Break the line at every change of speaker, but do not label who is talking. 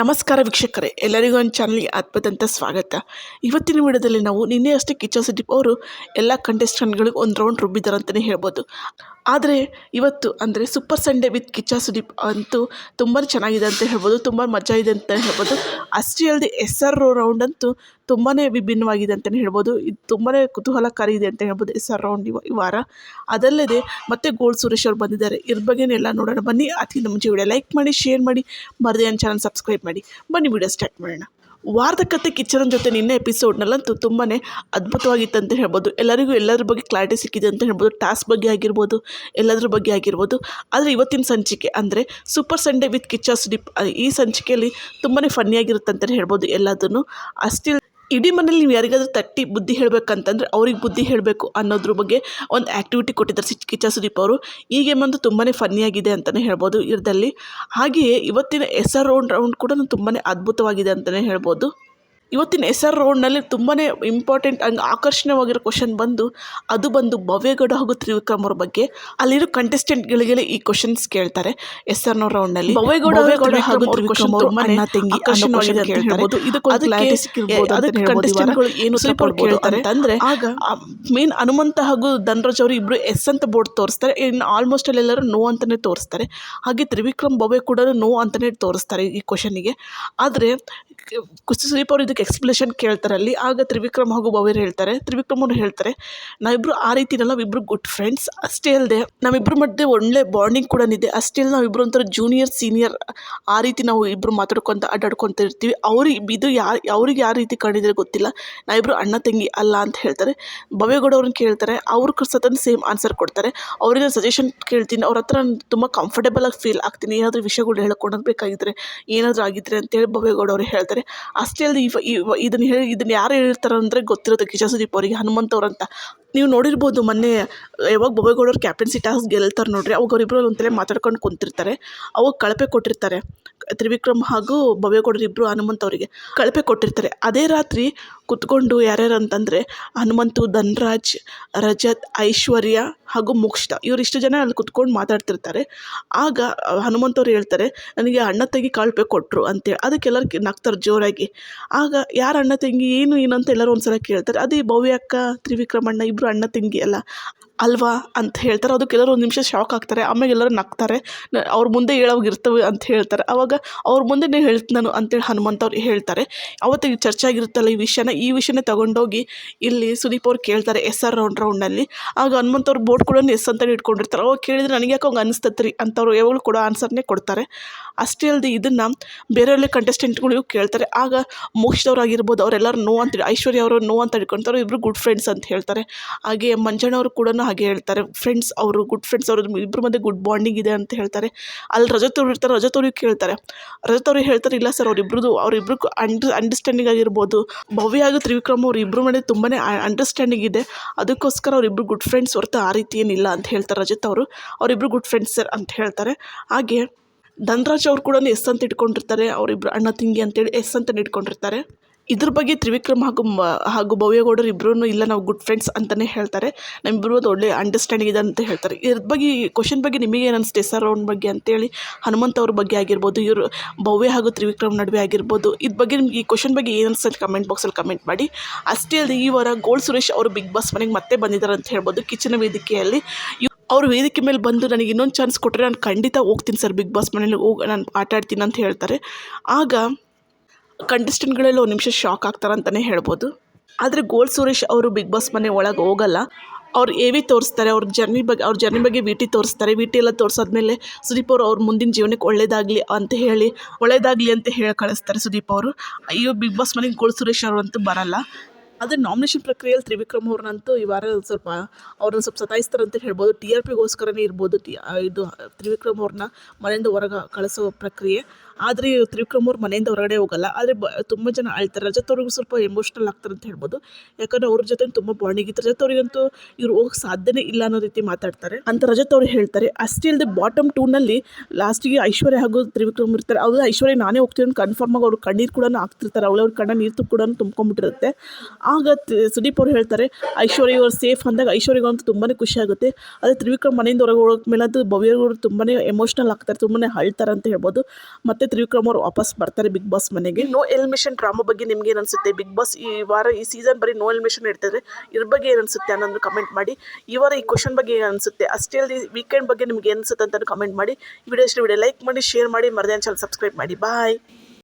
ನಮಸ್ಕಾರ ವೀಕ್ಷಕರೇ, ಎಲ್ಲರಿಗೂ ಒಂದು ಚಾನಲ್ಗೆ ಆತ್ಮದಂತ ಸ್ವಾಗತ. ಇವತ್ತಿನ ವಿಡಿಯೋದಲ್ಲಿ ನಾವು ನಿನ್ನೆ ಅಷ್ಟೇ ಕಿಚ್ಚ ಸುದೀಪ್ ಅವರು ಎಲ್ಲ ಕಂಟೆಸ್ಟೆಂಟ್ಗಳಿಗೆ ಒಂದು ರೌಂಡ್ ರುಬ್ಬಿದ್ದಾರೆ ಅಂತಲೇ ಹೇಳ್ಬೋದು. ಆದರೆ ಇವತ್ತು ಅಂದರೆ super Sunday with Kichcha Sudeep ಅಂತೂ ತುಂಬ ಚೆನ್ನಾಗಿದೆ ಅಂತ ಹೇಳ್ಬೋದು, ತುಂಬ ಮಜಾ ಇದೆ ಅಂತ ಹೇಳ್ಬೋದು. ಅಷ್ಟೇ ಅಲ್ಲದೆ ಎಸ್ ಆರ್ ರೌಂಡ್ ಅಂತೂ ತುಂಬಾ ವಿಭಿನ್ನವಾಗಿದೆ ಅಂತಲೇ ಹೇಳ್ಬೋದು. ಇದು ತುಂಬಾ ಕುತೂಹಲಕಾರಿ ಇದೆ ಅಂತ ಹೇಳ್ಬೋದು. ಆರ್ ರೌಂಡ್ ಈ ವಾರ ಅದಲ್ಲದೆ ಮತ್ತೆ ಗೋಲ್ಡ್ ಸುರೇಶ್ ಅವರು ಬಂದಿದ್ದಾರೆ. ಇದ್ರ ಬಗ್ಗೆನೆಲ್ಲ ನೋಡೋಣ. ಬನ್ನಿ. ಅದಕ್ಕಿಂತ ಮುಂಚೆ ವಿಡಿಯೋ ಲೈಕ್ ಮಾಡಿ ಶೇರ್ ಮಾಡಿ. ಮರದೇ ನನ್ನ ಚಾನಲ್ ಸಬ್ಸ್ಕ್ರೈಬ್ ಮಾಡಿ. ಬನ್ನಿ ವಿಡಿಯೋ ಸ್ಟಾರ್ಟ್ ಮಾಡೋಣ. ವಾರದ ಕತೆ ಕಿಚ್ಚನ ಜೊತೆ ನಿನ್ನೆ ಎಪಿಸೋಡ್ನಲ್ಲಂತೂ ತುಂಬಾ ಅದ್ಭುತವಾಗಿತ್ತು ಅಂತ ಹೇಳ್ಬೋದು. ಎಲ್ಲರಿಗೂ ಎಲ್ಲರ ಬಗ್ಗೆ ಕ್ಲಾರಿಟಿ ಸಿಕ್ಕಿದೆ ಅಂತ ಹೇಳ್ಬೋದು. ಟಾಸ್ಕ್ ಬಗ್ಗೆ ಆಗಿರ್ಬೋದು, ಎಲ್ಲದ್ರ ಬಗ್ಗೆ ಆಗಿರ್ಬೋದು. ಆದರೆ ಇವತ್ತಿನ ಸಂಚಿಕೆ ಅಂದರೆ ಸೂಪರ್ ಸಂಡೇ ವಿತ್ ಕಿಚ್ಚರ್ಸ್ ಡಿಪ್ ಈ ಸಂಚಿಕೆಯಲ್ಲಿ ತುಂಬಾ ಫನ್ನಿಯಾಗಿರುತ್ತೆ ಅಂತಲೇ ಹೇಳ್ಬೋದು ಎಲ್ಲದನ್ನು. ಅಷ್ಟೇ ಇಡೀ ಮನೇಲಿ ನೀವು ಯಾರಿಗಾದ್ರೂ ತಟ್ಟಿ ಬುದ್ಧಿ ಹೇಳಬೇಕಂತಂದ್ರೆ ಅವ್ರಿಗೆ ಬುದ್ಧಿ ಹೇಳಬೇಕು ಅನ್ನೋದ್ರ ಬಗ್ಗೆ ಒಂದು ಆ್ಯಕ್ಟಿವಿಟಿ ಕೊಟ್ಟಿದ್ದಾರೆ ಸಿಚ್ ಕಿಚ್ಚ ಸುದೀಪ್ ಅವರು. ಈ ಗೇಮ್ ಅಂತೂ ತುಂಬಾ ಫನ್ನಿಯಾಗಿದೆ ಅಂತಲೇ ಹೇಳ್ಬೋದು ಇದರಲ್ಲಿ ಹಾಗೆಯೇ ಇವತ್ತಿನ ಎಸ್ ಆರ್ ರೌಂಡ್ ರೌಂಡ್ ಕೂಡ ತುಂಬಾ ಅದ್ಭುತವಾಗಿದೆ ಅಂತಲೇ ಹೇಳ್ಬೋದು. ಇವತ್ತಿನ ಎಸ್ ಆರ್ ರೌಂಡ್ನಲ್ಲಿ ತುಂಬಾ ಇಂಪಾರ್ಟೆಂಟ್ ಹಂಗೆ ಆಕರ್ಷಣೀಯವಾಗಿರೋ ಕ್ವಶನ್ ಬಂದು ಅದು ಬಂದು ಭವ್ಯಗೌಡ ಹಾಗೂ ತ್ರಿವಿಕ್ರಮ್ ಅವ್ರ ಬಗ್ಗೆ. ಅಲ್ಲಿರೋ ಕಂಟೆಸ್ಟೆಂಟ್ಗಳಿಗೆ ಈ ಕ್ವಶನ್ಸ್ ಕೇಳ್ತಾರೆ. ಎಸ್ ಆರ್ ರೌಂಡ್ನಲ್ಲಿ ಭವ್ಯಗೌಡ ಹಾಗೂ ತ್ರಿವಿಕ್ರಮ್ ಅವರು ಅಣ್ಣ ತಂಗಿ ಆಕರ್ಷಣೀಯವಾಗಿದೆ ಅಂತ ಹೇಳ್ಬೋದು. ಇದಕ್ಕೊಂದು clarity ಸಿಕ್ಕಿರ್ಬೋದು ಅದಕ್ಕೆ ಕಂಟೆಸ್ಟೆಂಟ್ಗಳು ಏನು ಉತ್ತರ ಕೊಡ್ಬೋದು ಅಂತಂದ್ರೆ ಆಗ ಮೇನ್ ಹನುಮಂತ ಹಾಗೂ ಧನರಾಜ್ ಅವರು ಇಬ್ರು ಎಸ್ ಅಂತ ಬೋರ್ಡ್ ತೋರಿಸ್ತಾರೆ. ಇನ್ನು ಆಲ್ಮೋಸ್ಟ್ ಅಲ್ಲಿ ಎಲ್ಲರೂ ನೋ ಅಂತಾನೆ ತೋರಿಸ್ತಾರೆ. ಹಾಗೆ ತ್ರಿವಿಕ್ರಮ್ ಭವ್ಯ ಕೂಡ ನೋ ಅಂತಾನೆ ತೋರಿಸ್ತಾರೆ ಈ ಕ್ವಶನಿಗೆ ಆದರೆ ಕುಸ್ತಿ ಸುದೀಪ್ ಅವರು ಇದಕ್ಕೆ ಎಕ್ಸ್ಪ್ಲೇಷನ್ ಕೇಳ್ತಾರೆ ಅಲ್ಲಿ ಆಗ ತ್ರಿವಿಕ್ರಮ್ ಹಾಗೂ ಭವ್ಯರು ಹೇಳ್ತಾರೆ ತ್ರಿವಿಕ್ರಮ್ ಅವರು ಹೇಳ್ತಾರೆ, ನಾವಿಬ್ರು ಆ ರೀತಿನಲ್ಲ ಇಬ್ಬರು ಗುಡ್ ಫ್ರೆಂಡ್ಸ್ ಅಷ್ಟೇ ಅಲ್ಲದೆ ನಾವಿಬ್ರು ಮಧ್ಯೆ ಒಳ್ಳೆ ಬಾಂಡಿಂಗ್ ಕೂಡ ಇದೆ. ಅಷ್ಟೇ ಅಲ್ಲದೆ ನಾವಿಬ್ಬರು ಒಂಥರ ಜೂನಿಯರ್ ಸೀನಿಯರ್ ಆ ರೀತಿ ನಾವು ಇಬ್ಬರು ಮಾತಾಡ್ಕೊತ, ಅಡ್ಡಾಡ್ಕೊತ ಇರ್ತೀವಿ. ಅವ್ರಿಗೆ ಇದು ಯಾರು ಅವ್ರಿಗೆ ಯಾವ ರೀತಿ ಕಂಡಿದ್ರೆ ಗೊತ್ತಿಲ್ಲ. ನಾವಿಬ್ಬರು ಅಣ್ಣ, ತಂಗಿ ಅಲ್ಲ ಅಂತ ಹೇಳ್ತಾರೆ. ಭವ್ಯಗೌಡ ಅವ್ರನ್ನ ಕೇಳ್ತಾರೆ. ಅವ್ರ ಸತನ ಸೇಮ್ ಆನ್ಸರ್ ಕೊಡ್ತಾರೆ. ಅವ್ರಿಗೆ ಸಜೆಷನ್ ಕೇಳ್ತೀನಿ, ಅವ್ರ ಹತ್ರ ನಾನು ತುಂಬ ಕಂಫರ್ಟೇಬಲ್ ಆಗಿ ಫೀಲ್ ಆಗ್ತೀನಿ. ಏನಾದರೂ ವಿಷಯಗಳು ಹೇಳ್ಕೊಳಕ್ ಬೇಕಾಗಿದ್ರೆ, ಏನಾದರೂ ಆಗಿದ್ರೆ ಅಂತೇಳಿ ಭವ್ಯಗೌಡ ಅವರು ಹೇಳ್ತಾರೆ. ಅಷ್ಟೇ ಅಲ್ಲದೆ ಇವ ಇದನ್ನು ಹೇಳಿ ಇದನ್ನು ಯಾರು ಹೇಳಿರ್ತಾರೆ ಅಂದರೆ ಗೊತ್ತಿರೋದು ಕಿಶ ಸುದೀಪ್ ಅವರಿಗೆ, ಹನುಮಂತ್ ಅವ್ರಂತ ನೀವು ನೋಡಿರ್ಬೋದು ಮೊನ್ನೆ, ಯಾವಾಗ ಬೊಬೇಗೌಡರು ಕ್ಯಾಪ್ಟನ್ಸಿ ಟಾಸ್ ಗೆಲ್ತಾರೆ ನೋಡ್ರಿ, ಅವಾಗ ಅವರಿಬ್ಬರು ಒಂಥರ ಮಾತಾಡ್ಕೊಂಡು ಕುಂತಿರ್ತಾರೆ. ಅವಾಗ ಕಳಪೆ ಕೊಟ್ಟಿರ್ತಾರೆ. ತ್ರಿವಿಕ್ರಮ್ ಹಾಗೂ ಬೊಬ್ಬೇಗೌಡರು ಇಬ್ಬರು ಹನುಮಂತ್ ಅವರಿಗೆ ಕಳಪೆ ಕೊಟ್ಟಿರ್ತಾರೆ. ಅದೇ ರಾತ್ರಿ ಕುತ್ಕೊಂಡು ಯಾರ್ಯಾರು ಅಂತಂದರೆ ಹನುಮಂತು, ಧನ್ರಾಜ್, ರಜತ್, ಐಶ್ವರ್ಯ ಹಾಗೂ ಮುಕ್ಷಿತ ಇವರಿಷ್ಟು ಜನ ಅಲ್ಲಿ ಕುತ್ಕೊಂಡು ಮಾತಾಡ್ತಿರ್ತಾರೆ. ಆಗ ಹನುಮಂತವ್ರು ಹೇಳ್ತಾರೆ, ನನಗೆ ಅಣ್ಣ ತಂಗಿ ಕಾಳ್ಪೆ ಕೊಟ್ಟರು ಅಂತೇಳಿ. ಅದಕ್ಕೆ ಎಲ್ಲರೂ ನಗ್ತಾರೆ ಜೋರಾಗಿ. ಆಗ ಯಾರು ಅಣ್ಣ ತಂಗಿ? ಏನು ಏನು? ಅಂತ ಎಲ್ಲರೂ ಒಂದು ಸಲ ಕೇಳ್ತಾರೆ. ಅದೇ ಭವ್ಯ ಅಕ್ಕ, ತ್ರಿವಿಕ್ರಮಣ್ಣ ಇಬ್ಬರು ಅಣ್ಣ ತಂಗಿ ಅಲ್ಲ. ಅಲ್ವಾ ಅಂತ ಹೇಳ್ತಾರೆ. ಅದಕ್ಕೆ ಎಲ್ಲರೂ ಒಂದು ನಿಮಿಷ ಶಾಕ್ ಆಗ್ತಾರೆ. ಆಮೇಲೆ ಎಲ್ಲರೂ ನಗ್ತಾರೆ. ಅವ್ರ ಮುಂದೆ ಹೇಳೋವಾಗ ಇರ್ತವೆ ಅಂತ ಹೇಳ್ತಾರೆ. ಅವಾಗ ಅವ್ರ ಮುಂದೆನೇ ಹೇಳ್ತೀನಿ ನಾನು ಅಂತೇಳಿ ಹನುಮಂತ ಅವ್ರು ಹೇಳ್ತಾರೆ. ಅವತ್ತಿಗೆ ಚರ್ಚೆ ಆಗಿರುತ್ತಲ್ಲ ಈ ವಿಷಯನ. ಈ ವಿಷಯನ ತಗೊಂಡೋಗಿ ಇಲ್ಲಿ ಸುದೀಪ್ ಅವ್ರು ಕೇಳ್ತಾರೆ ಎಸ್ ಆರ್ ರೌಂಡ್ ರೌಂಡಲ್ಲಿ ಆಗ ಹನುಮಂತ ಅವ್ರು ಬೋರ್ಡ್ ಕೂಡ ಎಸ್ ಅಂತ ಇಟ್ಕೊಂಡಿರ್ತಾರೆ. ಅವಾಗ ಕೇಳಿದ್ರೆ ನನಗೆ ಯಾಕೆ ಹಂಗೆ ಅನಿಸ್ತತ್ರಿ ಅಂತವ್ರು ಯಾವಾಗಲೂ ಕೂಡ ಆನ್ಸರ್ನೇ ಕೊಡ್ತಾರೆ. ಅಷ್ಟೇ ಅಲ್ಲದೆ ಇದನ್ನು ಬೇರೆಯವ್ರಲ್ಲೇ ಕಂಟೆಸ್ಟೆಂಟ್ಗಳಿಗೂ ಕೇಳ್ತಾರೆ. ಆಗ ಮೋಕ್ಷದವ್ರು ಆಗಿರ್ಬೋದು, ಅವರೆಲ್ಲರೂ ನೋ ಅಂತ ಐಶ್ವರ್ಯ ಅವರು ನೋ ಅಂತ ಇಟ್ಕೊಂತಾರೆ ಇಬ್ಬರು ಗುಡ್ ಫ್ರೆಂಡ್ಸ್ ಅಂತ ಹೇಳ್ತಾರೆ. ಹಾಗೆ ಮಂಜಣ್ಣವರು ಕೂಡ ಹಾಗೆ ಹೇಳ್ತಾರೆ. ಫ್ರೆಂಡ್ಸ್ ಅವರು ಗುಡ್ ಫ್ರೆಂಡ್ಸ್ ಅವರು ಇಬ್ಬರ ಮಧ್ಯೆ ಗುಡ್ ಬಾಂಡಿಂಗ್ ಇದೆ ಅಂತ ಹೇಳ್ತಾರೆ. ಅಲ್ಲಿ ರಜತ್ ಅವ್ರು ಇರ್ತಾರೆ ರಜತ್ ಅವ್ರಿಗೆ ಕೇಳ್ತಾರೆ. ರಜತ್ ಅವ್ರಿಗೆ ಹೇಳ್ತಾರೆ, ಇಲ್ಲ ಸರ್ ಅವರಿಬ್ರದ್ದು ಅವರಿಬ್ರಿಗೂ ಅಂಡರ್ ಅಂಡರ್ಸ್ಟ್ಯಾಂಡಿಂಗ್ ಆಗಿರ್ಬೋದು. ಭವ್ಯ ಹಾಗೂ ತ್ರಿವಿಕ್ರಮ್ ಅವ್ರ ಇಬ್ಬರ ಮಧ್ಯೆ ತುಂಬಾ ಅಂಡರ್ಸ್ಟ್ಯಾಂಡಿಂಗ್ ಇದೆ. ಅದಕ್ಕೋಸ್ಕರ ಅವರಿಬ್ರು ಗುಡ್ ಫ್ರೆಂಡ್ಸ್ ಹೊರತು ಆ ರೀತಿ ಏನಿಲ್ಲ ಅಂತ ಹೇಳ್ತಾರೆ ರಜತ್ ಅವರು. ಅವರಿಬ್ರು ಗುಡ್ ಫ್ರೆಂಡ್ಸ್ ಸರ್ ಅಂತ ಹೇಳ್ತಾರೆ. ಹಾಗೆ ಧನ್ರಾಜ್ ಅವ್ರು ಕೂಡ ಎಸ್ ಅಂತ ಇಟ್ಕೊಂಡಿರ್ತಾರೆ. ಅವರಿಬ್ರು ಅಣ್ಣ, ತಿಂಗಿ ಅಂತೇಳಿ ಎಸ್ ಅಂತ ಇಟ್ಕೊಂಡಿರ್ತಾರೆ. ಇದ್ರ ಬಗ್ಗೆ ತ್ರಿವಿಕ್ರಮ್ ಹಾಗೂ ಮ, ಹಾಗೂ ಭವ್ಯಗೌಡರು ಇಬ್ಬರೂ ಇಲ್ಲ, ನಾವು ಗುಡ್ ಫ್ರೆಂಡ್ಸ್ ಅಂತಲೇ ಹೇಳ್ತಾರೆ. ನಮ್ಮಿಬ್ಬರು ಒಂದು ಒಳ್ಳೆ ಅಂಡರ್ಸ್ಟ್ಯಾಂಡಿಂಗ್ ಇದೆ ಅಂತ ಹೇಳ್ತಾರೆ. ಇದ್ರ ಬಗ್ಗೆ ಕ್ವಶನ್ ಬಗ್ಗೆ ನಿಮಗೆ ಏನು ಅನಿಸುತ್ತೆ ಸರ್ ಅವ್ನ ಬಗ್ಗೆ ಅಂತೇಳಿ, ಹನುಮಂತ್ ಅವ್ರ ಬಗ್ಗೆ ಆಗಿರ್ಬೋದು, ಇವರು ಭವ್ಯ ಹಾಗೂ ತ್ರಿವಿಕ್ರಮ್ ನಡುವೆ ಆಗಿರ್ಬೋದು ಇದ್ರ ಬಗ್ಗೆ ನಿಮ್ಗೆ ಈ ಕ್ವಶನ್ ಬಗ್ಗೆ ಏನು ಅನ್ಸುತ್ತೆ ಕಮೆಂಟ್ ಬಾಕ್ಸಲ್ಲಿ ಕಮೆಂಟ್ ಮಾಡಿ. ಅಷ್ಟೇ ಅಲ್ಲದೆ ಈ ವಾರ ಗೋಲ್ಡ್ ಸುರೇಶ್ ಅವರು ಬಿಗ್ ಬಾಸ್ ಮನೆಗೆ ಮತ್ತೆ ಬಂದಿದ್ದಾರೆ ಅಂತ ಹೇಳ್ಬೋದು, ಕಿಚನ್ ವೇದಿಕೆಯಲ್ಲಿ. ಅವರು ಅವ್ರು ವೇದಿಕೆ ಮೇಲೆ ಬಂದು ನನಗೆ ಇನ್ನೊಂದು ಚಾನ್ಸ್ ಕೊಟ್ಟರೆ ನಾನು ಖಂಡಿತ ಹೋಗ್ತೀನಿ ಸರ್ ಬಿಗ್ ಬಾಸ್ ಮನೇಲಿ ಹೋಗಿ, ನಾನು ಆಟ ಆಡ್ತೀನಿ ಅಂತ ಹೇಳ್ತಾರೆ. ಆಗ ಕಂಟೆಸ್ಟೆಂಟ್ಗಳೆಲ್ಲ ಒಂದು ನಿಮಿಷ ಶಾಕ್ ಆಗ್ತಾರೆ ಅಂತಲೇ ಹೇಳ್ಬೋದು. ಆದರೆ ಗೋಲ್ಡ್ ಸುರೇಶ್ ಅವರು ಬಿಗ್ ಬಾಸ್ ಮನೆ ಒಳಗೆ ಹೋಗಲ್ಲ. ಅವ್ರು ಎ ವಿ ತೋರಿಸ್ತಾರೆ, ಅವ್ರ ಜರ್ನಿ ಬಗ್ಗೆ ಅವ್ರ ಜರ್ನಿ ಬಗ್ಗೆ ವಿ ಟಿ ತೋರಿಸ್ತಾರೆ. ವಿ ಟಿ ಎಲ್ಲ ತೋರಿಸಾದ್ಮೇಲೆ ಸುದೀಪ್ ಅವರು ಅವ್ರ ಮುಂದಿನ ಜೀವನಕ್ಕೆ ಒಳ್ಳೇದಾಗಲಿ ಅಂತ ಹೇಳಿ, ಒಳ್ಳೇದಾಗಲಿ ಅಂತ ಹೇಳಿ ಕಳಿಸ್ತಾರೆ ಸುದೀಪ್ ಅವರು. ಅಯ್ಯೋ ಬಿಗ್ ಬಾಸ್ ಮನೆಗೆ ಗೋಲ್ಡ್ ಸುರೇಶ್ ಅವರು ಅಂತೂ ಬರಲ್ಲ. ಆದರೆ ನಾಮಿನೇಷನ್ ಪ್ರಕ್ರಿಯೆಯಲ್ಲಿ ತ್ರಿವಿಕ್ರಮ್ ಅವ್ರನ್ನಂತೂ ಈ ವಾರ ಸ್ವಲ್ಪ ಅವ್ರನ್ನ ಸ್ವಲ್ಪ ಸತಾಯಿಸ್ತಾರೆ ಅಂತ ಹೇಳ್ಬೋದು. ಟಿ ಆರ್ ಪಿಗೋಸ್ಕರನೇ ಇರ್ಬೋದು ಟಿ ಇದು ತ್ರಿವಿಕ್ರಮ್ ಅವ್ರನ್ನ ಮನೆಯಿಂದ ಹೊರಗೆ ಕಳಿಸೋ ಪ್ರಕ್ರಿಯೆ. ಆದರೆ ತ್ರಿವಿಕ್ರಮ್ ಅವ್ರು ಮನೆಯಿಂದ ಹೊರಗಡೆ ಹೋಗಲ್ಲ. ಆದರೆ ಬ, ತುಂಬ ಜನ ಅಳ್ತಾರೆ. ರಜತ್ ಅವ್ರಿಗೂ ಸ್ವಲ್ಪ ಎಮೋಷ್ನಲ್ ಆಗ್ತಾರೆ ಅಂತ ಹೇಳ್ಬೋದು. ಯಾಕಂದರೆ ಅವ್ರ ಜೊತೆ ತುಂಬ ಬಾಂಡಿಂಗ್ ಇತ್ತು. ರಜತ್ ಅವರಿಗಂತೂ ಇವ್ರು ಹೋಗಕ್ಕೆ ಸಾಧ್ಯನೇ ಇಲ್ಲ ಅನ್ನೋ ರೀತಿ ಮಾತಾಡ್ತಾರೆ. ಅಂತ ರಜತ್ ಅವರು ಹೇಳ್ತಾರೆ, ಅಷ್ಟೇ ಇಲ್ಲದೆ ಬಾಟಮ್ ಟೂನಲ್ಲಿ ಲಾಸ್ಟಿಗೆ ಐಶ್ವರ್ಯ ಹಾಗೂ ತ್ರಿವಿಕ್ರಮ್ ಇರ್ತಾರೆ. ಅವ್ರು ಐಶ್ವರ್ಯ ನಾನೇ ಹೋಗ್ತೀನಿ ಅಂತ ಕನ್ಫರ್ಮ್ ಆಗಿ ಅವ್ರು ಕಣ್ಣೀರು ಕೂಡ ಆಗ್ತಿರ್ತಾರೆ ಅವಳವ್ರ ಕಣ್ಣ ನೀರು ಕೂಡ ತುಂಬ್ಕೊಂಡ್ಬಿಟ್ಟಿರುತ್ತೆ. ಆಗ ಸುದೀಪ್ ಅವ್ರು ಹೇಳ್ತಾರೆ, ಐಶ್ವರ್ಯ ಅವ್ರು ಸೇಫ್ ಅಂದಾಗ ಐಶ್ವರ್ಯಗಂತೂ ತುಂಬಾ ಖುಷಿ ಆಗುತ್ತೆ. ಅದೇ ತ್ರಿವಿಕ್ರಮ್ ಮನೆಯಿಂದ ಹೊರಗೆ ಹೋಗೋಕೆ ಮೇಲೆ ಅಂತೂ ಭವ್ಯಗಳು ತುಂಬಾ ಎಮೋಷ್ನಲ್ ಆಗ್ತಾರೆ ತುಂಬಾ ಹಳ್ತಾರೆ ಅಂತ ಹೇಳ್ಬೋದು. ಮತ್ತು ತ್ರಿವಿಕ್ರಮ್ ಅವರು ವಾಪಸ್ ಬರ್ತಾರೆ ಬಿಗ್ ಬಾಸ್ ಮನೆಗೆ. ನೋ ಎಲಿಮಿನೇಷನ್ ಡ್ರಾಮಾ ಬಗ್ಗೆ ನಿಮ್ಗೆ ಏನು ಅನ್ಸುತ್ತೆ ಬಿಗ್ ಬಾಸ್ ಈ ವಾರ, ಈ ಸೀಸನ್ ಬರೀ ನೋ ಎಲಿಮಿನೇಷನ್ ಇಡ್ತಾರೆ ಇದ್ರ ಬಗ್ಗೆ ಏನು ಅನಿಸುತ್ತೆ ಅನ್ನೋದು ಕಮೆಂಟ್ ಮಾಡಿ. ಈ ವಾರ ಈ ಕ್ವಶನ್ ಬಗ್ಗೆ ಏನು ಅನಿಸುತ್ತೆ ಅಷ್ಟೇ ಅಲ್ಲದೆ ವೀಕೆಂಡ್ ಬಗ್ಗೆ ನಿಮ್ಗೆ ಏನು ಅನ್ಸುತ್ತೆ ಅಂತ ಕಮೆಂಟ್ ಮಾಡಿ ವಿಡಿಯೋ ಇಷ್ಟ ವಿಡಿಯೋ ಲೈಕ್ ಮಾಡಿ ಶೇರ್ ಮಾಡಿ. ಮರದೇ ಚಾನಲ್ ಸಬ್ಸ್ಕ್ರೈಬ್ ಮಾಡಿ. ಬಾಯ್